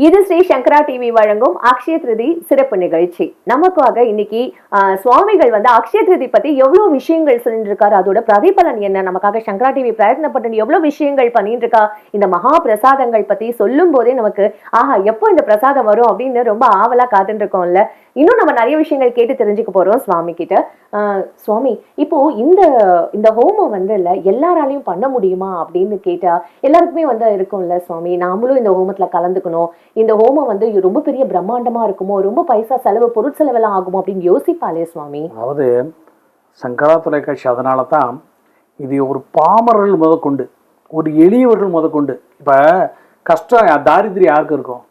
இது ஸ்ரீ சங்கரா டிவி வழங்கும் அக்ஷய திருதி சிறப்பு நிகழ்ச்சி. நமக்காக இன்னைக்கு சுவாமிகள் வந்து அக்ஷய திருதி பத்தி எவ்வளவு விஷயங்கள் சொல்லிட்டு இருக்காரு அதோட பிரதிபலன் என்ன? நமக்காக சங்கரா டிவி பிரயத்னப்பட்டு எவ்வளவு விஷயங்கள் பண்ணிட்டு இருக்கா இந்த மகா பிரசாதங்கள் பத்தி சொல்லும் போதே நமக்கு ஆஹா எப்போ இந்த பிரசாதம் வரும் அப்படின்னு ரொம்ப ஆவலா காத்துட்டு இருக்கோம்ல இன்னும் நம்ம நிறைய விஷயங்கள் கேட்டு தெரிஞ்சுக்க போறோம் சுவாமி கிட்ட. ஆஹ், சுவாமி இப்போ இந்த இந்த ஹோமம் வந்து இல்ல எல்லாராலையும் பண்ண முடியுமா அப்படின்னு கேட்டா எல்லாருக்குமே வந்து இருக்கும்ல சுவாமி. நாமளும் இந்த ஹோமத்துல கலந்துக்கணும். இந்த ஹோமம் வந்து ரொம்ப பெரிய பிரம்மாண்டமா இருக்குமோ? ரொம்ப பைசா செலவு பொருட்செலவெல்லாம் ஆகுமோ? அப்படின்னு யோசிப்பாளே சுவாமி. அதாவது சங்கரா தொலைக்காட்சி அதனால தான் இது ஒரு பாமரர்கள் முதற்கொண்டு ஒரு எளியவர்கள் முதற்கொண்டு. இப்போ கஷ்டம் தாரித்திரியம் யாருக்கு இருக்கும்?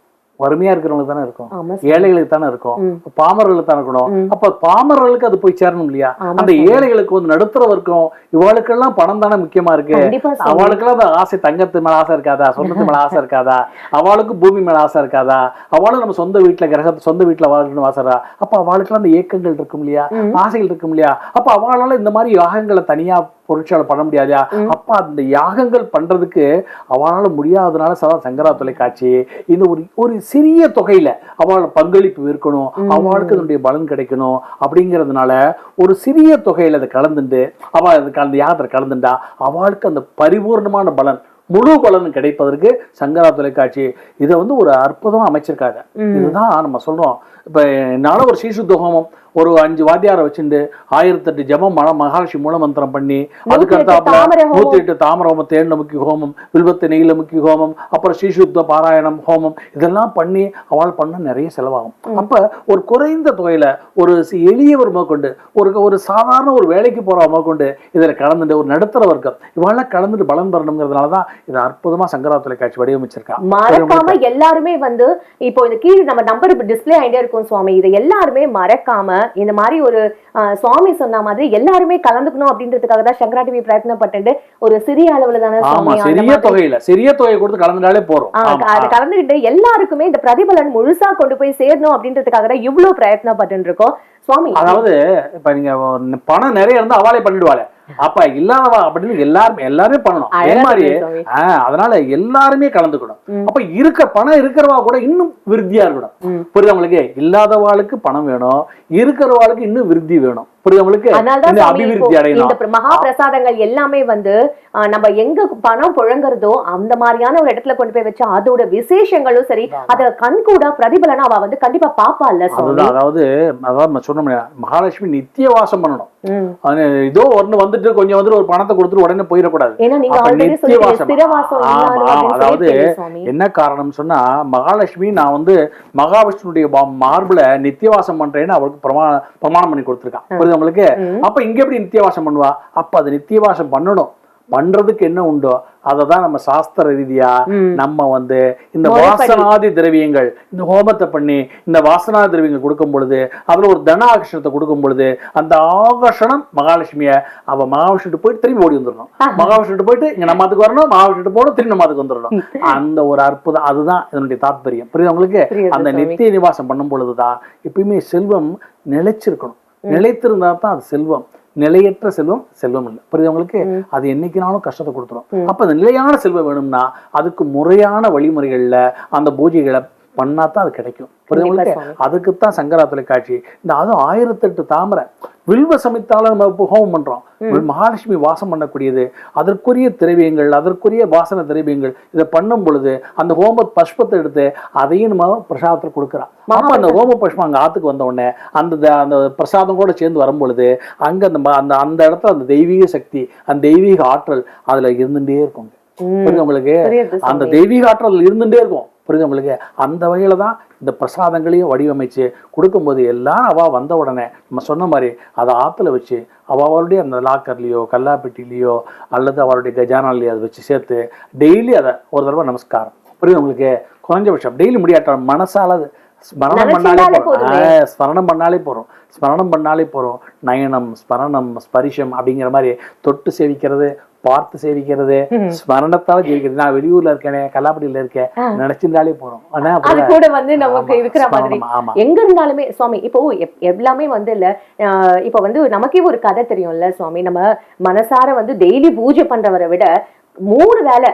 வறுமையா இருக்கிறவங்களுக்கு தானே இருக்கும். ஏழைகளுக்கு தானே இருக்கும். பாமரர்களுக்கு தானே இருக்கணும். அப்ப பாமரர்களுக்கு அது போய் சேரணும் இல்லையா? அந்த. ஏழைகளுக்கு வந்து நடுத்தர வர்க்கம் இவாளுக்கெல்லாம் பணம் தானே முக்கியமா இருக்கு. அவளுக்கெல்லாம் அந்த ஆசை தங்கத்து மேல ஆசை இருக்காதா? சொந்தத்து மேல ஆசை இருக்காதா? அவளுக்கு பூமி மேல ஆசை இருக்காதா? அவளும் நம்ம சொந்த வீட்டுல கிரகத்து சொந்த வீட்டுல வாழணும்னு ஆசைறா அப்ப அவளுக்கெல்லாம் அந்த ஏக்கங்கள் இருக்கும் இல்லையா. ஆசைகள் இருக்கும் இல்லையா? அப்ப அவளால இந்த மாதிரி யாகங்களை தனியா பொருட்களை பண்ண முடியாதா. அப்ப அந்த யாகங்கள் பண்றதுக்கு அவளால முடியாதனால சதா சங்கரா தொலைக்காட்சி இந்த ஒரு ஒரு சிறிய தொகையில அவளோட பங்களிப்பு இருக்கணும். அவளுக்கு அதனுடைய பலன் கிடைக்கணும் அப்படிங்கிறதுனால ஒரு சிறிய தொகையில அதை கலந்துண்டு அவ அதுக்கு அந்த யாகத்துல கலந்துண்டா அவளுக்கு அந்த பரிபூர்ணமான பலன் முழு பலன் கிடைப்பதற்கு சங்கரா தொலைக்காட்சி இதை வந்து ஒரு அற்புதமா அமைச்சிருக்காங்க. இதுதான் நம்ம சொல்றோம் இப்ப என்னால ஒரு சீசுத்த ஹோமம் ஒரு அஞ்சு வாத்தியாரை வச்சுட்டு ஆயிரத்தெட்டு ஜபம் மன மகாலட்சுமி மூலமந்திரம் பண்ணி அதுக்கு நூத்தி எட்டு தாமரை ஹோமம். தாமர ஹோமம் வில்வத்து நெய்ல முக்கி ஹோமம் அப்புறம் ஸ்ரீசுத்த பாராயணம் ஹோமம் இதெல்லாம் பண்ணி அவள் பண்ண நிறைய செலவாகும். அப்ப ஒரு குறைந்த தொகையில ஒரு எளியவர் முதற்கொண்டு ஒரு ஒரு சாதாரண ஒரு வேலைக்கு போற முதற்கொண்டு இதுல கலந்துட்டு ஒரு நடுத்தர வர்க்கம் இவெல்லாம் கலந்துட்டு பலன் பெறணுங்கிறதுனால தான் இதை அற்புதமா சங்கரா தொலைக்காட்சி வடிவமைச்சிருக்கா. மறக்காம எல்லாருமே வந்து இப்போ இந்த கீழ் நம்ம நம்பர் டிஸ்ப்ளே ஆயிட்டே இருக்கும் சுவாமி. இதை எல்லாருமே மறக்காம இந்த மாதிரி ஒரு சுவாமி சொன்ன மாதிரி எல்லாருமே கலந்துக்கணும் அப்படின்றதுக்காக தான் சங்கரா டிவி பிரயத்னப்பட்டு ஒரு சிறிய அளவுல தானே சிறிய தொகையில சிறிய தொகையை கொடுத்து கலந்துட்டாலே போறோம். அது கலந்துக்கிட்டு எல்லாருக்குமே இந்த பிரதிபலன் முழுசா கொண்டு போய் சேரணும் அப்படின்றதுக்காக தான் இவ்வளவு பிரயத்னப்பட்டு இருக்கோம் சுவாமி அதாவது இப்ப நீங்க பணம் நிறைய இருந்தா அவளே பண்ணிடுவாளே. அப்ப இல்லாதவா அப்படின்னு எல்லாருமே எல்லாருமே பண்ணணும். அதே மாதிரி? அதனால எல்லாருமே கலந்துக்கணும். அப்ப இருக்க பணம் இருக்கிறவா கூட இன்னும் விருத்தியா இருக்கணும். புரியுது உங்களுக்கு? இல்லாதவாளுக்கு பணம் வேணும் இருக்கிறவாளுக்கு இன்னும் விருத்தி வேணும். புரியுது அபிவிருத்தி அடையணும். மகா பிரசாதங்கள் எல்லாமே வந்து நம்ம எங்க பணம் புழங்குறதோ அந்த மாதிரியான ஒரு இடத்துல கொண்டு போய் வச்சா அதோட விசேஷங்களும் சரி அத கண்கூட பிரதிபலனா அவ வந்து கண்டிப்பா சுவாமி அதுதான் அதாவது அதாவது மகாலட்சுமி நித்திய வாசம் பண்ணணும் ஏதோ ஒண்ணு வந்துட்டு கொஞ்சம் வந்துட்டு ஒரு பணத்தை கொடுத்துட்டு உடனே போயிடக்கூடாது. அதாவது என்ன காரணம் சொன்னா மகாலட்சுமி நான் வந்து மகாவிஷ்ணுடைய மார்புல நித்தியவாசம் பண்றேன்னு அவளுக்கு பிரமா பிரமாணம் பண்ணி கொடுத்துருக்கான் உங்களுக்கு ம். அப்ப இங்க எப்படி நித்தியவாசம் பண்ணுவா? அப்ப அது நித்தியவாசம் பண்ணணும். பண்றதுக்கு என்ன உண்டோ அதை தான் நம்ம சாஸ்திர ரீதியா. நம்ம வந்து இந்த. வாசனாதி திரவியங்கள் இந்த ஹோமத்தை பண்ணி இந்த வாசனாதி திரவியங்கள் கொடுக்கும் பொழுது அதுல ஒரு தன ஆகர்ஷணத்தை கொடுக்கும் பொழுது அந்த ஆகர்ஷணம் மகாலட்சுமிய அவ மகாவிஷ்ணுட்டு போயிட்டு திரும்பி ஓடி வந்துடணும். மகாவிஷ்ணுட்டு போயிட்டு இங்க நம்ம அதுக்கு வரணும் மகாவிஷ்ணுட்டு போகணும் திரும்பி நம்ம அதுக்கு வந்துடணும். அந்த ஒரு அற்புதம் அதுதான் இதனுடைய தாத்பரியம். புரியுது உங்களுக்கு? அந்த. நித்திய நிவாசம் பண்ணும் பொழுதுதான் எப்பயுமே செல்வம் நிலைச்சிருக்கணும். நிலைத்திருந்தா தான் அது செல்வம். நிலையற்ற செல்வம் செல்வம் இல்லை. புரியுது உங்களுக்கு. அது என்னைக்குனாலும் கஷ்டத்தை கொடுத்துரும். அப்ப அந்த நிலையான செல்வம் வேணும்னா அதுக்கு முறையான வழிமுறைகள்ல அந்த பூஜைகளை பண்ணா தான் அது கிடைக்கும். புரியுது. அதுக்குத்தான் சங்கரா தொலைக்காட்சி. இந்த அதுவும் ஆயிரத்தெட்டு தாமரை. வில்வ சமித்தால நம்ம இப்போ ஹோமம் பண்றோம். மகாலட்சுமி வாசம் பண்ணக்கூடியது அதற்குரிய திரவியங்கள் அதற்குரிய வாசன திரவியங்கள் இதை பண்ணும் பொழுது அந்த ஹோம பஷ்பத்தை எடுத்து அதையும் நம்ம பிரசாதத்தில் கொடுக்குறோம் அப்ப அந்த ஹோம புஷ்பம் அங்க ஆத்துக்கு வந்த உடனே அந்த அந்த பிரசாதம் கூட சேர்ந்து வரும் பொழுது அங்க அந்த அந்த அந்த இடத்துல அந்த தெய்வீக சக்தி அந்த தெய்வீக ஆற்றல் அதுல இருந்துட்டே இருக்கும். உங்களுக்கு? அந்த. தெய்வீக ஆற்றல் இருந்துட்டே இருக்கும். புரியுது உங்களுக்கு? அந்த வகையில தான் இந்த பிரசாதங்களையும் வடிவமைச்சு கொடுக்கும்போது எல்லாரும் அவ வந்த உடனே நம்ம சொன்ன மாதிரி அதை ஆத்துல வச்சு அவ அவளுடைய அந்த லாக்கர்லயோ கல்லாப்பெட்டிலையோ அல்லது அவளுடைய கஜானாலையோ அதை வச்சு சேர்த்து டெய்லி அதை ஒரு தடவை நமஸ்காரம். புரியுது உங்களுக்கு? குறைஞ்சபட்சம் டெய்லி முடியாட்டம் மனசால ஸ்மரணம் பண்ணாலே. ஆ, ஸ்மரணம் பண்ணாலே போறோம் ஸ்மரணம் பண்ணாலே போறோம் நயனம் ஸ்மரணம் ஸ்பரிஷம் அப்படிங்கிற மாதிரி தொட்டு சேவிக்கிறது பார்த்து சேவிக்கிறது ஸ்மரணத்தால ஜெயிக்கிறது. நான் வெளியூர்ல இருக்கேனே கல்லாப்பட்டியில இருக்கேன் நினைச்சிருந்தாலே போறோம். ஆனா அது. கூட வந்து நமக்கு இருக்கிற மாதிரி. எங்க இருந்தாலுமே சுவாமி இப்போ எல்லாமே வந்து இல்ல. இப்போ வந்து நமக்கே ஒரு கதை தெரியும்ல சுவாமி. நம்ம மனசார வந்து டெய்லி பூஜை பண்றவரை விட மூணு வேலை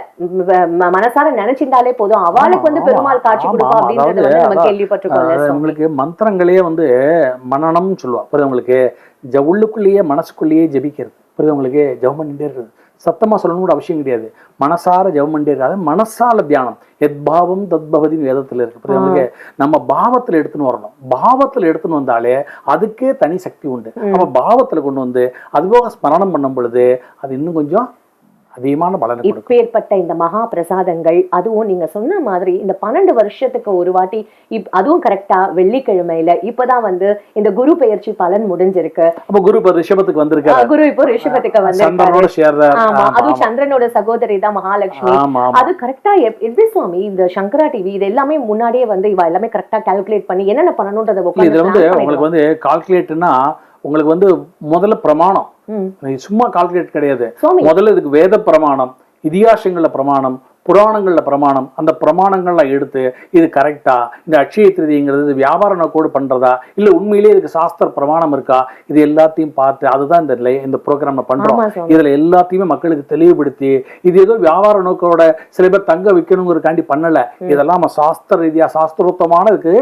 மனசார நினைச்சிருந்தாலே போதும். அவளுக்கு வந்து பெருமாள் காட்சி கொடுப்பா. அப்படின்றத வந்து நம்ம சுவாமி. உங்களுக்கு மந்திரங்களே வந்து மனநம்னு சொல்லுவா. புரியுது உங்களுக்கு? உள்ளுக்குள்ளேயே மனசுக்குள்ளேயே ஜெபிக்கிறது. புரியுது உங்களுக்கு? ஜெபம் பண்ணிட்டே இருக்குது சத்தமா சொல்லணும் கூட அவசியம் கிடையாது. மனசார ஜெபம் பண்ணிட்டே இருக்காது. மனசால தியானம். எத்பாவம் தத்பவதி வேதத்துல இருக்கு. புரியுது? உங்களுக்கு நம்ம பாவத்துல எடுத்துன்னு வரணும். பாவத்துல எடுத்துன்னு வந்தாலே அதுக்கே தனி சக்தி உண்டு. அப்ப பாவத்துல கொண்டு வந்து அதுபோக ஸ்மரணம் பண்ணும் பொழுது அது இன்னும் கொஞ்சம் அதிகமான பலனை இப்பேற்பட்ட இந்த மகா பிரசாதங்கள் அதுவும் நீங்க சொன்ன மாதிரி இந்த பன்னெண்டு வருஷத்துக்கு ஒரு வாட்டி இப் அதுவும் கரெக்டா வெள்ளிக்கிழமையில இப்பதான் வந்து இந்த குரு பெயர்ச்சி பலன் முடிஞ்சிருக்கு. அப்ப குரு இப்ப ரிஷபத்துக்கு வந்திருக்காரு. குரு இப்போ ரிஷபத்துக்கு வந்து சந்திரனோட சேர்ற ஆமா அதுவும். சந்திரனோட சகோதரி தான் மகாலட்சுமி. அது கரெக்டா எப்படி சுவாமி இந்த சங்கரா டிவி இது எல்லாமே முன்னாடியே வந்து இவ எல்லாமே கரெக்டா கால்குலேட் பண்ணி என்னென்ன பண்ணணும்ன்றத வந்து உங்களுக்கு வந்து கால்குலேட்னா உங்களுக்கு வந்து முதல்ல பிரமாணம். சும்மா கால்குலேட் கிடையாது. முதல்ல இதுக்கு வேத பிரமாணம் இதிகாசங்கள்ல பிரமாணம் புராணங்கள்ல பிரமாணம் அந்த பிரமாணங்கள்லாம் எடுத்து இது கரெக்டா இந்த அட்சய திருதிங்கிறது வியாபார நோக்கோடு பண்றதா? இல்ல உண்மையிலேயே இதுக்கு சாஸ்திர பிரமாணம் இருக்கா? இது எல்லாத்தையும் பார்த்து அதுதான் இந்த இந்த ப்ரோக்ராம் சுவாமி இதுல எல்லாத்தையுமே மக்களுக்கு தெளிவுபடுத்தி இது ஏதோ வியாபார நோக்கோட சில பேர் தங்க வைக்கணுங்கிறதுக்காண்டி பண்ணல. இதெல்லாம் நம்ம சாஸ்திர ரீதியா சாஸ்திரோத்தமான இதுக்கு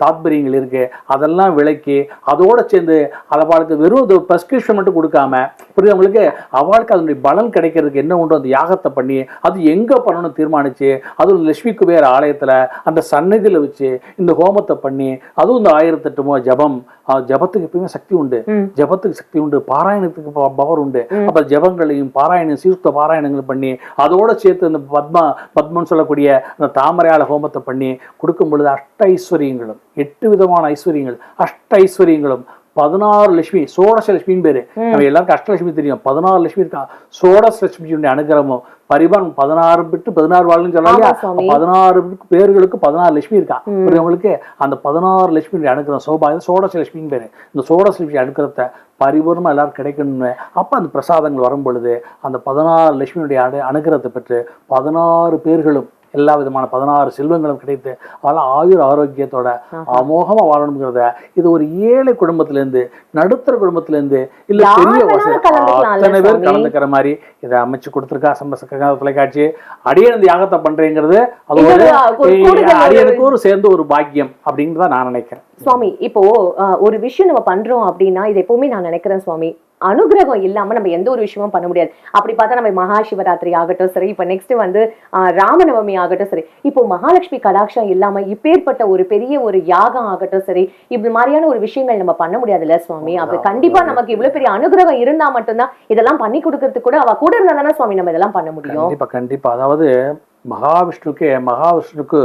தாத்பரியங்கள் இருக்கு. அதெல்லாம் விளக்கி அதோட சேர்ந்து அவளுக்கு வெறும் ப்ரெஸ்கிரிப்ஷன் மட்டும் கொடுக்காம புரியுது அவங்களுக்கு அவளுக்கு அதனுடைய பலன் கிடைக்கிறதுக்கு என்ன உண்டோ அந்த யாகத்தை பண்ணி அது எங்க பண்ணணும்னு தீர்மானிச்சு அதுவும் லட்சுமி குபேர ஆலயத்துல அந்த சந்நிதியில வச்சு இந்த ஹோமத்தை பண்ணி அதுவும் இந்த ஆயிரத்தெட்டு மோ ஜபம் ஜபத்துக்கு எப்பயுமே சக்தி உண்டு. ஜபத்துக்கு சக்தி உண்டு பாராயணத்துக்கு பவர் உண்டு. அப்ப ஜபங்களையும் பாராயணம் சீர்த்த பாராயணங்கள் பண்ணி அதோட சேர்த்து இந்த பத்மா பத்மன் சொல்லக்கூடிய அந்த தாமரையால ஹோமத்தை பண்ணி கொடுக்கும் பொழுது அஷ்ட ஐஸ்வர்யங்களும் எட்டு விதமான ஐஸ்வர்யங்கள் அஷ்ட ஐஸ்வர்யங்களும் பதினாறு லட்சுமி சோடச லட்சுமின்னு பேரு. நம்ம எல்லாருக்கும் அஷ்டலட்சுமி தெரியும். பதினாறு லட்சுமி இருக்கா? சோடச லட்சுமியுடைய அனுகிரகமும். பரிபான் பதினாறு பிட்டு பதினாறு வாழ்னு சுவாமி. பதினாறு பேர்களுக்கு பதினாறு லட்சுமி இருக்கா? புரியுவங்களுக்கு அந்த பதினாறு லட்சுமி அனுகிரகம் சோபாயம் சோடச லட்சுமின்னு பேரு. இந்த சோடச லட்சுமி அனுகிரகத்தை பரிபூர்ணமா எல்லாரும் கிடைக்கணும்னு. அப்ப அந்த பிரசாதங்கள் வரும் பொழுது அந்த பதினாறு லட்சுமியுடைய அனு அனுகிரகத்தை பெற்று பதினாறு பேர்களும் எல்லா விதமான பதினாறு செல்வங்களும் கிடைத்து அதெல்லாம் ஆயுர் ஆரோக்கியத்தோட அமோகமா வாழணுங்கிறத இது ஒரு ஏழை குடும்பத்துல இருந்து நடுத்தர குடும்பத்துல இருந்து இல்ல பெரிய அத்தனை பேர்? கலந்துக்கிற மாதிரி இதை அமைச்சு கொடுத்துருக்கா சம்பசக்க தொலைக்காட்சி. அடியன் இந்த யாகத்தை பண்றேங்கிறது அது ஒரு அடியனுக்கு ஒரு சேர்ந்து ஒரு பாக்கியம் அப்படிங்கிறத நான் நினைக்கிறேன். சுவாமி இப்போ ஒரு விஷயம் நம்ம பண்றோம் அப்படின்னா இது எப்பவுமே நான் நினைக்கிறேன் சுவாமி. அனுகிரகம் இல்லாம நம்ம எந்த ஒரு விஷயமும் பண்ண முடியாது. அப்படி பார்த்தா நம்ம மகா சிவராத்திரி ஆகட்டும் சரி இப்ப நெக்ஸ்ட் வந்து ராமநவமி ஆகட்டும் சரி இப்போ மகாலட்சுமி கடாட்சம் இல்லாம இப்பேற்பட்ட ஒரு பெரிய ஒரு யாகம் ஆகட்டும் சரி இப்படி மாதிரியான ஒரு விஷயங்கள் நம்ம பண்ண முடியாதுல்ல சுவாமி. அப்ப கண்டிப்பா நமக்கு இவ்வளவு பெரிய அனுகிரகம் இருந்தா மட்டும்தான் இதெல்லாம் பண்ணி கொடுக்கறதுக்கு கூட அவ கூட இருந்தா தானே சுவாமி நம்ம இதெல்லாம் பண்ண முடியும். கண்டிப்பா கண்டிப்பா. அதாவது மகாவிஷ்ணுக்கே மகாவிஷ்ணுக்கு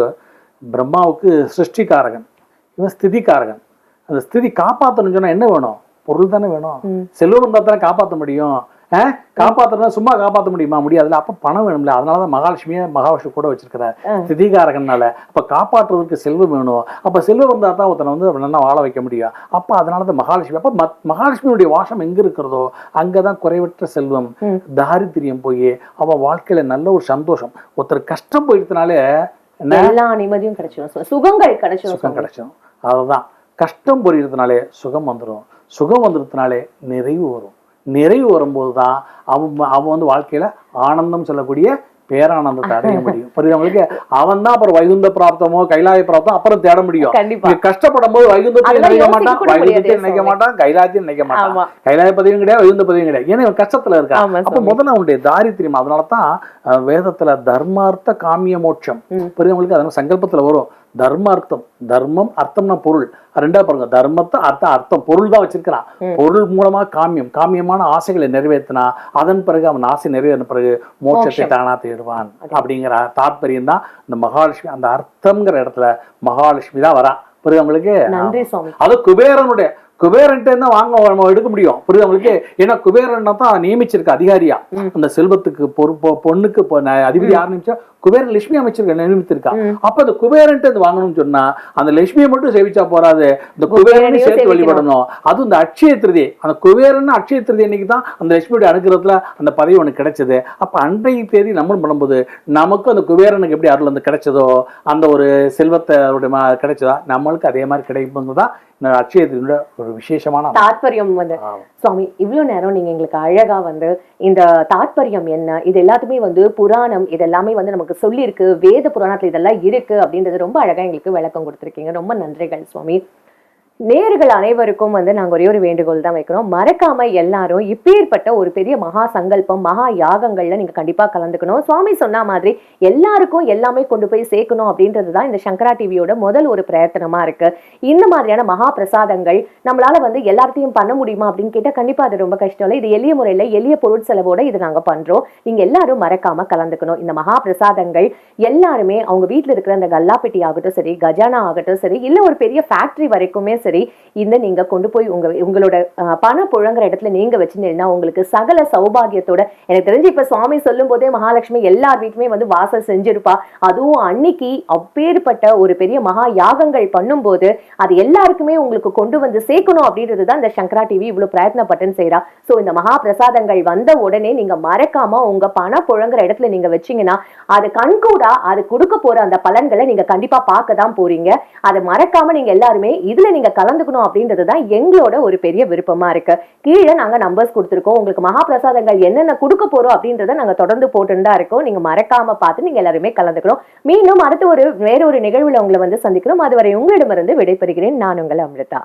பிரம்மாவுக்கு சிருஷ்டிகாரகன் இவன் ஸ்திதிகாரகன் அந்த ஸ்திதி காப்பாத்தணும்னு சொன்னா என்ன வேணும்? பொருள் தானே வேணும். செல்வம் இருந்தா தானே காப்பாற்ற முடியும். ஆஹ் காப்பாத்துறதா சும்மா காப்பாற்ற முடியுமா? முடியாதுல்ல அப்ப பணம் வேணும்ல. அதனாலதான் மகாலட்சுமியை மகாவிஷ்ணு கூட வச்சிருக்கிறார் ஆ. ஸ்திதிகாரகனால அப்ப காப்பாற்றுறதுக்கு செல்வம் வேணும். அப்ப செல்வம் இருந்தா தான் ஒருத்தனை வந்து நல்லா வாழ வைக்க முடியும். அப்ப அதனாலதான் மகாலட்சுமி அப்ப மகாலட்சுமியுடைய வாசம் எங்க இருக்கிறதோ அங்கதான் குறைவற்ற செல்வம். தாரித்திரியம் போய் அவன் வாழ்க்கையில நல்ல ஒரு சந்தோஷம். ஒருத்தர் கஷ்டம் போயிடுறதுனாலே எல்லா நிம்மதியும் கிடைச்சிடும் சுகங்கள் கிடைச்சிடும் சுகம். கிடைச்சிடும் அதுதான். கஷ்டம் புரியறதுனாலே சுகம் வந்துடும் சுகம் வந்துடுறதுனாலே நிறைவு வரும். நிறைவு வரும்போது தான் அவன் அவன் வந்து வாழ்க்கையில ஆனந்தம் சொல்லக்கூடிய பேரானந்தத்தை அடைய முடியும். புரியுதவங்களுக்கு அவன் தான் அப்புறம் வைகுந்த பிராப்தமோ கைலாய பிராப்தம் அப்புறம் தேட முடியும். கஷ்டப்படும் போது வைகுந்தத்தையும் நினைக்க மாட்டான் வைகுந்தத்தையும் நினைக்க. மாட்டான் கைலாயத்தையும் நினைக்க மாட்டான். கைலாய பதிவும் கிடையாது வைகுந்த பதிவும் கிடையாது. ஏன்னா கஷ்டத்துல இருக்கான். அப்ப. முதல்ல அவனுடைய தாரித்திரியம் அதனால தான் அஹ், வேதத்துல தர்மார்த்த காமிய மோட்சம் ம். புரியுதவங்களுக்கு அதனால சங்கல்பத்துல வரும். தர்மார்த்தம் தர்மம் அர்த்தம்னா பொருள். ரெண்டா பாருங்க தர்மத்தை அர்த்தம் அர்த்தம் பொருள் தான் வச்சிருக்கிறான். பொருள் மூலமா காமியம் காமியமான ஆசைகளை நிறைவேற்றினா அதன் பிறகு அவன் ஆசை நிறைவேறின பிறகு மோட்சத்தை. தானா தேடுவான் அப்படிங்கிற தாத்பரியம் தான் இந்த மகாலட்சுமி அந்த அர்த்தம்ங்கிற இடத்துல மகாலட்சுமி தான் வரா. புரியுது சுவாமி. அது குபேரனுடைய குபேரன்ட்ட தான் வாங்க நம்ம எடுக்க முடியும் புரியுது உங்களுக்கு? ஏன்னா குபேரன் தான் நியமிச்சிருக்க அதிகாரியா. அந்த செல்வத்துக்கு பொறு பொ- பொண்ணுக்கு அதிபதி யார் நியமிச்சா? குபேரன் லட்சுமி அமைச்சர்கள் நியமித்திருக்கா. அப்ப அந்த குபேரன்ட்டு அது வாங்கணும்னு சொன்னா அந்த லட்சுமியை மட்டும் சேவிச்சா போறாது இந்த குபேரனையும் சேர்த்து. வழிபடணும் அதுவும் இந்த அட்சய திருதி அந்த குபேரன் அட்சய திருதி அன்னைக்கு தான் அந்த லட்சுமியுடைய அனுகிரகத்துல அந்த பதவி உனக்கு கிடைச்சது அப்ப அன்றைய தேதி நம்மளும் பண்ணும்போது நமக்கும் அந்த குபேரனுக்கு எப்படி அருள் வந்து கிடைச்சதோ அந்த ஒரு செல்வத்தை கிடைச்சதா நம்மளுக்கு அதே மாதிரி கிடைக்குங்கிறது தான் இந்த அட்சய திருதியோட ஒரு விசேஷமான. தாத்பரியம் வந்து. சுவாமி இவ்வளவு நேரம் நீங்க எங்களுக்கு அழகா வந்து இந்த தாத்பரியம் என்ன இது எல்லாத்துமே வந்து புராணம் இது எல்லாமே வந்து நமக்கு சொல்லியிருக்கு வேத புராணத்தில் இதெல்லாம் இருக்கு அப்படின்றது ரொம்ப அழகா எங்களுக்கு விளக்கம் கொடுத்துருக்கீங்க. ரொம்ப நன்றிகள் சுவாமி. நேர்கள் அனைவருக்கும் வந்து நாங்க ஒரே ஒரு வேண்டுகோள் தான் வைக்கிறோம். மறக்காம எல்லாரும் இப்பேற்பட்ட ஒரு பெரிய மகா சங்கல்பம் மகா யாகங்கள்ல நீங்க கண்டிப்பா கலந்துக்கணும். சுவாமி சொன்ன மாதிரி எல்லாருக்கும் எல்லாமே கொண்டு போய் சேர்க்கணும் அப்படின்றது தான் இந்த சங்கரா டிவியோட முதல் ஒரு பிரயத்தனமா இருக்கு. இந்த மாதிரியான மகா பிரசாதங்கள் நம்மளால வந்து எல்லாத்தையும் பண்ண முடியுமா அப்படின்னு கேட்டா கண்டிப்பா அது ரொம்ப கஷ்டம் இல்லை. இது எளிய முறையில எளிய பொருட்செலவோட இது நாங்க பண்றோம். நீங்க எல்லாரும் மறக்காம கலந்துக்கணும். இந்த மகா பிரசாதங்கள் எல்லாருமே அவங்க வீட்டில் இருக்கிற அந்த கல்லாப்பெட்டி ஆகட்டும் சரி கஜானா ஆகட்டும் சரி இல்ல ஒரு பெரிய ஃபேக்டரி வரைக்குமே சரி சரி இந்த நீங்க கொண்டு போய் உங்க உங்களோட பண புழங்குற இடத்துல நீங்க வச்சுட்டீங்கன்னா உங்களுக்கு சகல சௌபாகியத்தோட எனக்கு தெரிஞ்சு இப்ப சுவாமி சொல்லும் போதே மகாலட்சுமி எல்லார் வீட்டுமே வந்து வாசல் செஞ்சிருப்பா. அதுவும் அன்னைக்கு அப்பேற்பட்ட ஒரு பெரிய மகா யாகங்கள் பண்ணும்போது அது எல்லாருக்குமே உங்களுக்கு கொண்டு வந்து சேர்க்கணும் அப்படின்றது தான் இந்த சங்கரா டிவி இவ்வளவு பிரயத்னப்பட்டுன்னு செய்றா. சோ இந்த மகா பிரசாதங்கள் வந்த உடனே நீங்க மறக்காம உங்க பணம் புழங்குற இடத்துல நீங்க வச்சீங்கன்னா அது கண்கூடா அது கொடுக்க போற அந்த பலன்களை நீங்க கண்டிப்பா பார்க்க தான் போறீங்க. அதை மறக்காம நீங்க எல்லாருமே இதுல கலந்துக்கணும் அப்படின்றது தான் எங்களோட ஒரு பெரிய விருப்பமா இருக்கு. கீழே நாங்க நம்பர்ஸ் கொடுத்துருக்கோம். உங்களுக்கு மகா பிரசாதங்கள் என்னென்ன கொடுக்க போறோம் அப்படின்றத நாங்க தொடர்ந்து போட்டுன்னு தான் இருக்கோம். நீங்க மறக்காம பார்த்து நீங்க எல்லாருமே கலந்துக்கணும். மீண்டும் அடுத்த ஒரு வேற ஒரு நிகழ்வுல உங்களை வந்து சந்திக்கிறோம். அதுவரை உங்களிடமிருந்து விடைபெறுகிறேன். நான் உங்களை அமிர்தா.